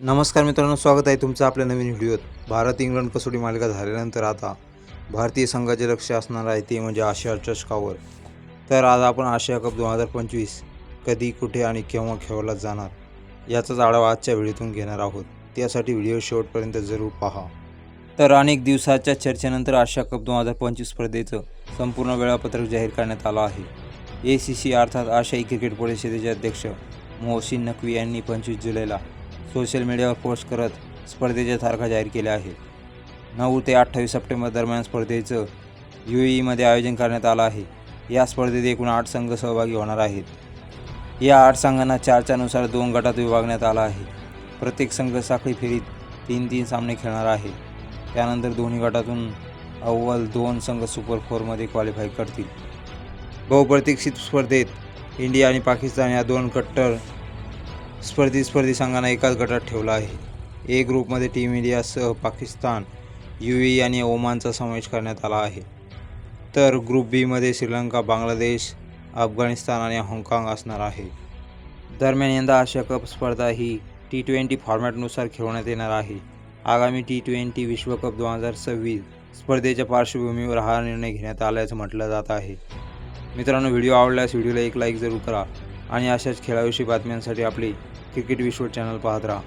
नमस्कार मित्रांनो स्वागत आहे तुमचं आपल्या नवीन व्हिडिओत. भारत इंग्लंड कसोटी मालिका झाल्यानंतर आता भारतीय संघाचे लक्ष असणार आहे ते म्हणजे आशिया चषकावर. तर आज आपण आशिया कप दोन हजार पंचवीस कधी कुठे आणि केव्हा खेळला जाणार याचाच आढावा आजच्या व्हिडिओतून घेणार आहोत. त्यासाठी व्हिडिओ शेवटपर्यंत जरूर पहा. तर अनेक दिवसाच्या चर्चेनंतर आशिया कप दोन हजार पंचवीस स्पर्धेचं संपूर्ण वेळापत्रक जाहीर करण्यात आलं आहे. ए सी सी अर्थात आशियाई क्रिकेट परिषदेचे अध्यक्ष मोहसिन नकवी यांनी पंचवीस जुलैला सोशल मीडियावर पोस्ट करत स्पर्धेच्या तारखा जाहीर केल्या आहेत. नऊ ते अठ्ठावीस सप्टेंबर दरम्यान स्पर्धेचं यू ईमध्ये आयोजन करण्यात आलं आहे. या स्पर्धेत एकूण आठ संघ सहभागी होणार आहेत. या आठ संघांना चारच्यानुसार दोन गटात विभागण्यात आला आहे. प्रत्येक संघ साखळी फेरीत तीन तीन सामने खेळणार आहे. त्यानंतर दोन्ही गटातून अव्वल दोन संघ सुपर फोरमध्ये क्वालिफाय करतील. बहुप्रतीक्षित स्पर्धेत इंडिया आणि पाकिस्तान या दोन कट्टर स्पर्धी स्पर्धी संघांना एकाच गटात ठेवला आहे. ए ग्रुपमध्ये टीम इंडियासह पाकिस्तान यू ई आणि ओमानचा समावेश करण्यात आला आहे. तर ग्रुप बीमध्ये श्रीलंका बांगलादेश अफगाणिस्तान आणि हाँगकाँग असणार आहे. दरम्यान यंदा आशिया कप स्पर्धा ही टी ट्वेंटी फॉर्मॅटनुसार खेळवण्यात येणार आहे. आगामी टी ट्वेंटी विश्वकप दोन हजार सव्वीस स्पर्धेच्या पार्श्वभूमीवर हा निर्णय घेण्यात आल्याचं म्हटलं जात आहे. मित्रांनो व्हिडिओ आवडल्यास व्हिडिओला एक लाईक जरूर करा. आणि अशाच खेळाविषयी बातम्यांसाठी आपले क्रिकेट विश्व चॅनल पाहत राहा.